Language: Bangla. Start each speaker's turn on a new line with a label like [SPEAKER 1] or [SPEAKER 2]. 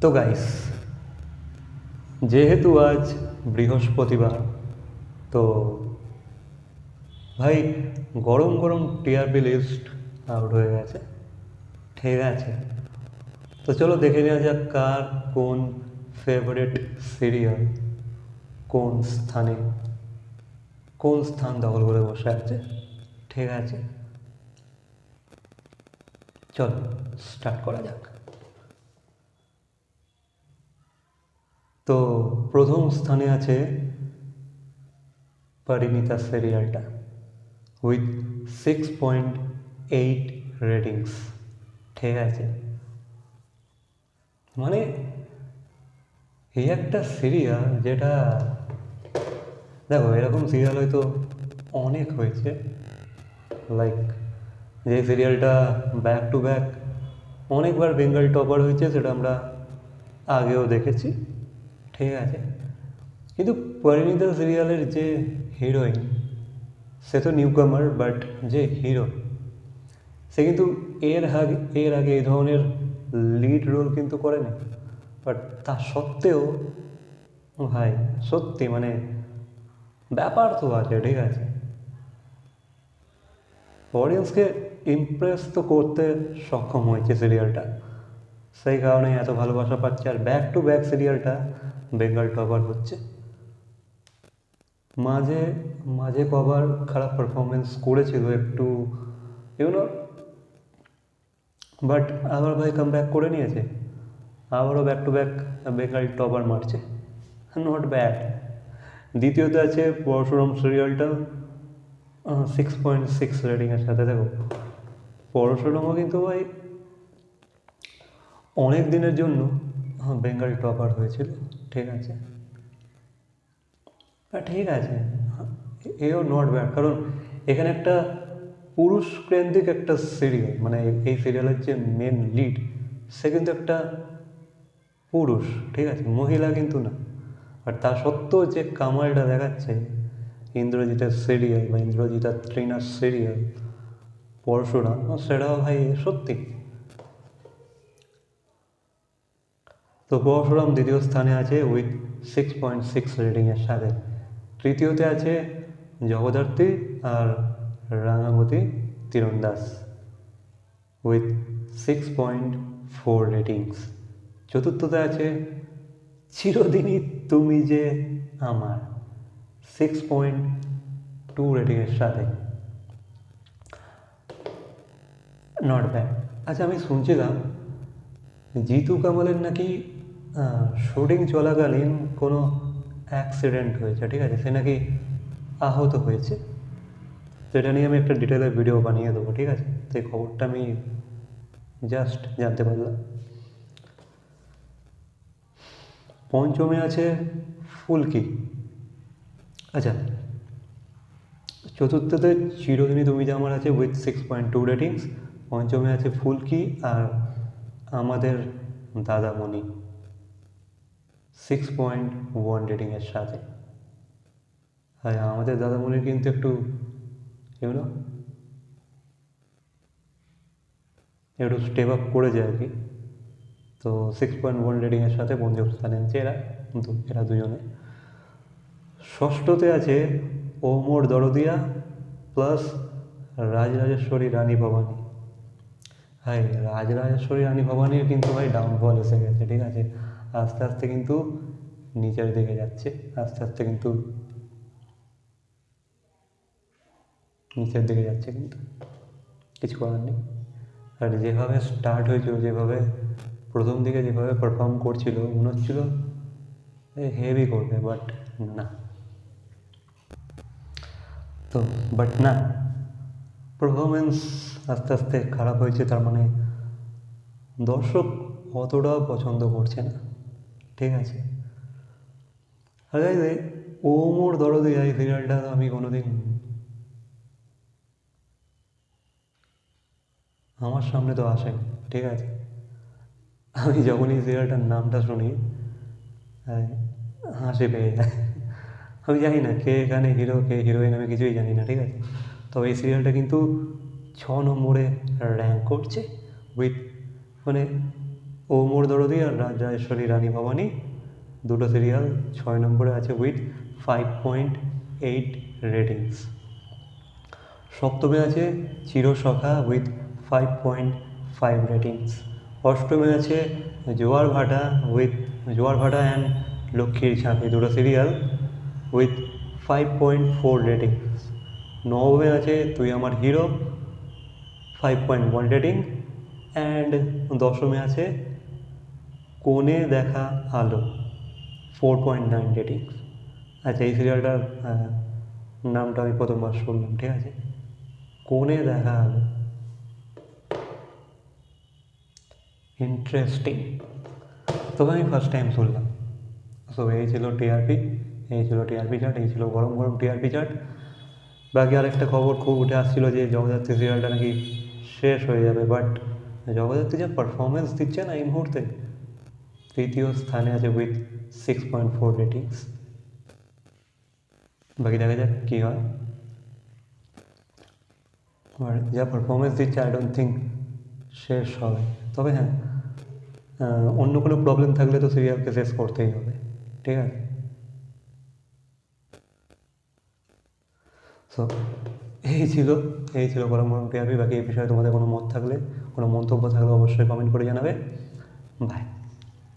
[SPEAKER 1] তো গাইস যেহেতু আজ বৃহস্পতিবার, তো ভাই গরম গরম টিআরপি লিস্ট আউট হয়ে গেছে, ঠিক আছে। তো চলো দেখে নেওয়া যাক কার কোন ফেভারেট সিরিয়াল কোন স্থানে, কোন স্থান দখল করে বসে আছে, ঠিক আছে। চলো স্টার্ট করা যাক। তো প্রথম স্থানে আছে পরিণীতা সিরিয়ালটা with six point eight ratings ঠিক আছে। মানে এই একটা সিরিয়াল যেটা, দেখো এরকম সিরিয়াল হয়তো অনেক হয়েছে। লাইক যে সিরিয়ালটা ব্যাক টু ব্যাক অনেকবার বেঙ্গল টপার হয়েছে, সেটা আমরা আগেও দেখেছি। ঠিক আছে। কিন্তু পরিণীতা সিরিয়ালের যে হিরোইন সে তো নিউ কামার বাট যে হিরো সে কিন্তু এর আগে এর আগে এই ধরনের লিড রোল কিন্তু করেনি। বাট তা সত্ত্বেও, ভাই, সত্যি মানে ব্যাপার তো আছে, ঠিক আছে। অডিয়েন্সকে ইমপ্রেস তো করতে সক্ষম হয়েছে সিরিয়ালটা সেই কারণে এত ভালোবাসা পাচ্ছে। আর ব্যাক টু ব্যাক সিরিয়ালটা বেঙ্গল টপার হচ্ছে। মাঝে মাঝে কবার খারাপ পারফরমেন্স করেছিল একটু ইউনো বাট আবার ভাই কাম ব্যাক করে নিয়েছে। আবারও back to back Bengal topper মারছে। নট ব্যাড দ্বিতীয়ত আছে পরশুরাম সিরিয়ালটা সিক্স পয়েন্ট সিক্স রেটিংয়ের সাথে দেখো। পরশুরামও কিন্তু ভাই অনেক দিনের জন্য বেঙ্গল টপার হয়েছিল। ঠিক আছে। ঠিক আছে। এও নট ব্যাড কারণ এখানে একটা পুরুষ কেন্দ্রিক একটা সিরিয়াল মানে এই সিরিয়ালের যে মেন লিড সে কিন্তু একটা পুরুষ, ঠিক আছে? মহিলা কিন্তু না। আর তা সত্ত্বেও যে কামালটা দেখাচ্ছে, ইন্দ্রজিতের সিরিয়াল বা ইন্দ্রজিতার ট্রিনার সিরিয়াল পরশুরাম, সেটাও ভাই সত্যি। তো পরশুরাম দ্বিতীয় স্থানে আছে উইথ সিক্স পয়েন্ট সিক্স রেটিংয়ের সাথে। তৃতীয়তে আছে জগদ্ধাত্রী আর Rangamati Tirandaj with six point four ratings চতুর্থতে আছে, চিরদিনই তুমি যে আমার। সিক্স পয়েন্ট টু রেটিংয়ের সাথে। নট ব্যাড আচ্ছা আমি শুনছিলাম জিতু কামালের নাকি শুটিং চলাকালীন কোনো অ্যাক্সিডেন্ট হয়েছে, ঠিক আছে? সে নাকি আহত হয়েছে। এটা নিয়ে আমি একটা ডিটেলের ভিডিও বানিয়ে দেবো, ঠিক আছে? এই খবরটা আমি জাস্ট জানতে পারলাম। পঞ্চমে আছে ফুলকি। আচ্ছা চতুর্থতে চিরদিনই তুমি যে আমার আছে with six point two ratings পঞ্চমে আছে ফুলকি আর Amader Dadamoni six point one রেটিংয়ের সাথে। হ্যাঁ আমাদের দাদামণির কিন্তু একটু এগুলো একটু স্টেপ আপ করেছে আর কি। তো সিক্স পয়েন্ট ওয়ান রেটিংয়ের সাথে পঞ্চম স্থানে এরা কিন্তু এরা দুজনে। ষষ্ঠতে আছে ওমর দরদিয়া প্লাস রাজরাজেশ্বরী রানী ভবানী। ভাই রাজরাজেশ্বরী রানী ভবানীর কিন্তু ভাই ডাউনফল এসে গেছে, ঠিক আছে? আস্তে আস্তে কিন্তু নিচের দিকে যাচ্ছে, আস্তে আস্তে কিন্তু নিচের দিকে যাচ্ছে কিন্তু কিছু করার নেই। আর যেভাবে স্টার্ট হয়েছিল, যেভাবে প্রথম দিকে যেভাবে পারফর্ম করছিল, মনে হচ্ছিল হেভি করবে বাট না। তো বাট না পারফরমেন্স আস্তে আস্তে খারাপ হয়েছে, তার মানে দর্শক অতটাও পছন্দ করছে না। ঠিক আছে? আর ও মোর দরদে এই সিরিয়ালটা আমি কোনোদিন আমার সামনে তো আসেনি, ঠিক আছে? আমি যখনই সিরিয়ালটার নামটা শুনি হাসি পেয়ে যায়। আমি জানি না কে এখানে হিরো কে হিরোইন আমি কিছুই জানি না, ঠিক আছে? তবে এই সিরিয়ালটা কিন্তু ছ নম্বরে র্যাঙ্ক করছে উইথ মানে ও মোর দরদি আর রাজরাজেশ্বরী রানী ভবানী। দুটো সিরিয়াল ছয় নম্বরে আছে with five point eight ratings সপ্তমে আছে Chirosakha with five point five ratings অষ্টমে আছে জোয়ার ভাটা উইথ জোয়ার ভাটা অ্যান্ড লক্ষ্মীর ঝাঁপি। দুটো serial with five point four ratings নবমে আছে, Tui Amar hero five point one rating and দশমে আছে, কোণে দেখা আলো ফোর পয়েন্ট নাইন রেটিংস আচ্ছা এই সিরিয়ালটার নামটা আমি প্রথমবার শুনলাম, ঠিক আছে? কোণে দেখা আলো। ইন্টারেস্টিং তবে আমি ফার্স্ট টাইম শুনলাম। সো এই ছিল টিআরপি এই ছিল টিআরপি চার্ট এই ছিল গরম গরম টিআরপি চার্ট বাকি আরেকটা খবর খুব উঠে আসছিল যে জগদ্ধাত্রী সিরিয়ালটা নাকি শেষ হয়ে যাবে বাট জগদ্ধাত্রী যে পারফরমেন্স দিচ্ছে না এই মুহূর্তে তৃতীয় স্থানে আছে with six point four ratings বাকি দেখা যাক কী হয়। আর যা পারফরমেন্স দিচ্ছে আই ডোন্ট থিঙ্ক শেষ হবে। তবে হ্যাঁ আহ, অন্য কোনো প্রবলেম থাকলে তো সিরিয়ালকে শেষ করতেই হবে ঠিক আছে? সো এই ছিল এই ছিল গরম টিআরপি বাকি এই বিষয়ে তোমাদের কোনো মত থাকলে, কোনো মন্তব্য থাকলে অবশ্যই কমেন্ট করে জানাবে। বাই